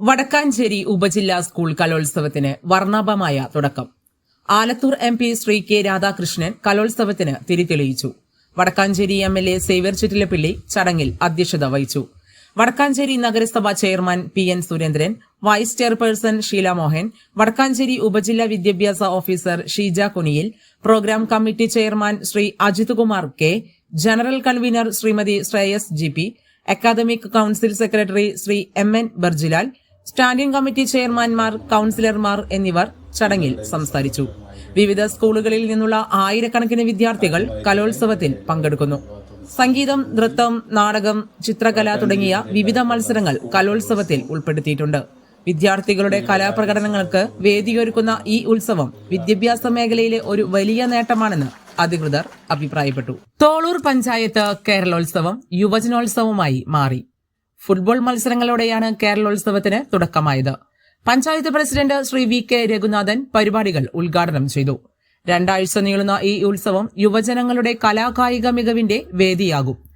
വടക്കാഞ്ചേരി ഉപജില്ലാ സ്കൂൾ കലോത്സവത്തിന് വർണാഭമായ തുടക്കം. Alathur M P Shri K Radhakrishnan കലോത്സവത്തിന് തിരിതെളിയിച്ചു. Vadakkanchery M L A Xavier Chittilappilly ചടങ്ങിൽ അധ്യക്ഷത വഹിച്ചു. വടക്കാഞ്ചേരി നഗരസഭാ chairman P N Surendran vice chairperson Sheela Mohan Vadakkanchery ഉപജില്ലാ വിദ്യാഭ്യാസ officer Sheeja Kuniyil programme committee chairman Shri Ajith Kumar K general convener Shrimati Shreyas G P academic council secretary Shri M N Barjilal standing committee ചെയർമാൻമാർ കൌൺസിലർമാർ എന്നിവർ ചടങ്ങിൽ സംസാരിച്ചു. വിവിധ സ്കൂളുകളിൽ നിന്നുള്ള ആയിരക്കണക്കിന് വിദ്യാർത്ഥികൾ കലോത്സവത്തിൽ പങ്കെടുക്കുന്നു. സംഗീതം നൃത്തം നാടകം ചിത്രകല തുടങ്ങിയ വിവിധ മത്സരങ്ങൾ കലോത്സവത്തിൽ ഉൾപ്പെടുത്തിയിട്ടുണ്ട്. വിദ്യാർത്ഥികളുടെ കലാപ്രകടനങ്ങൾക്ക് വേദിയൊരുക്കുന്ന ഈ ഉത്സവം വിദ്യാഭ്യാസ മേഖലയിലെ ഒരു വലിയ നേട്ടമാണെന്ന് അധികൃതർ അഭിപ്രായപ്പെട്ടു. തോളൂർ പഞ്ചായത്ത് കേരളോത്സവം യുവജനോത്സവമായി മാറി. ഫുട്ബോൾ മത്സരങ്ങളോടെയാണ് കേരളോത്സവത്തിന് തുടക്കമായത്. Panchayat president Shri V K Raghunathan പരിപാടികൾ ഉദ്ഘാടനം ചെയ്തു. രണ്ടാഴ്ച നീളുന്ന ഈ ഉത്സവം യുവജനങ്ങളുടെ കലാകായിക മികവിന്റെ വേദിയാകും.